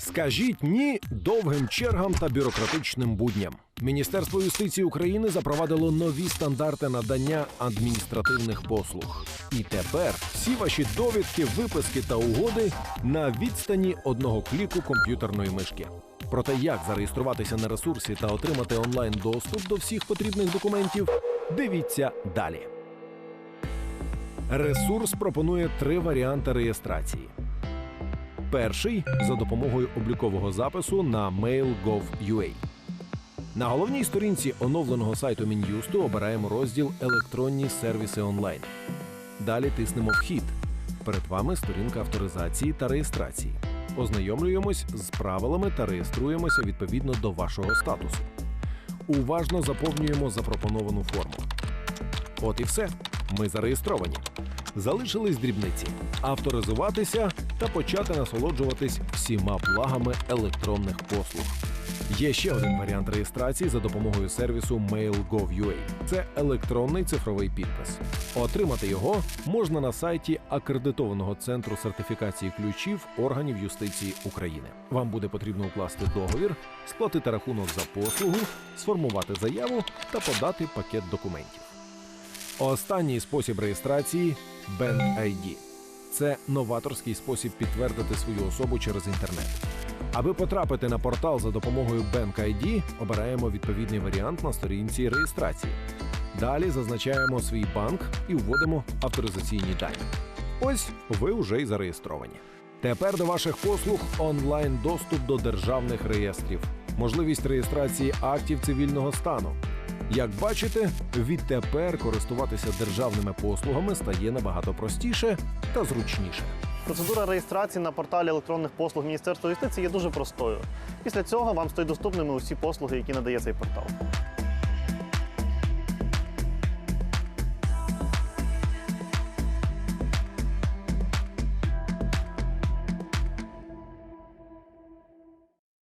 Скажіть ні довгим чергам та бюрократичним будням. Міністерство юстиції України запровадило нові стандарти надання адміністративних послуг. І тепер всі ваші довідки, виписки та угоди на відстані одного кліку комп'ютерної мишки. Про те, як зареєструватися на ресурсі та отримати онлайн доступ до всіх потрібних документів, дивіться далі. Ресурс пропонує три варіанти реєстрації. Перший за допомогою облікового запису на mail.gov.ua. На головній сторінці оновленого сайту Мін'юсту обираємо розділ Електронні сервіси онлайн. Далі тиснемо Вхід. Перед вами сторінка авторизації та реєстрації. Ознайомлюємось з правилами та реєструємося відповідно до вашого статусу. Уважно заповнюємо запропоновану форму. От і все. Ми зареєстровані. Залишились дрібниці авторизуватися та почати насолоджуватись всіма благами електронних послуг. Є ще один варіант реєстрації за допомогою сервісу Mail.gov.ua. Це електронний цифровий підпис. Отримати його можна на сайті акредитованого центру сертифікації ключів органів юстиції України. Вам буде потрібно укласти договір, сплатити рахунок за послугу, сформувати заяву та подати пакет документів. Останній спосіб реєстрації Bank ID. Це новаторський спосіб підтвердити свою особу через інтернет. Аби потрапити на портал за допомогою Bank ID, обираємо відповідний варіант на сторінці реєстрації. Далі зазначаємо свій банк і вводимо авторизаційні дані. Ось ви вже й зареєстровані. Тепер до ваших послуг онлайн доступ до державних реєстрів, можливість реєстрації актів цивільного стану. Як бачите, відтепер користуватися державними послугами стає набагато простіше та зручніше. Процедура реєстрації на порталі електронних послуг Міністерства юстиції є дуже простою. Після цього вам стають доступними усі послуги, які надає цей портал.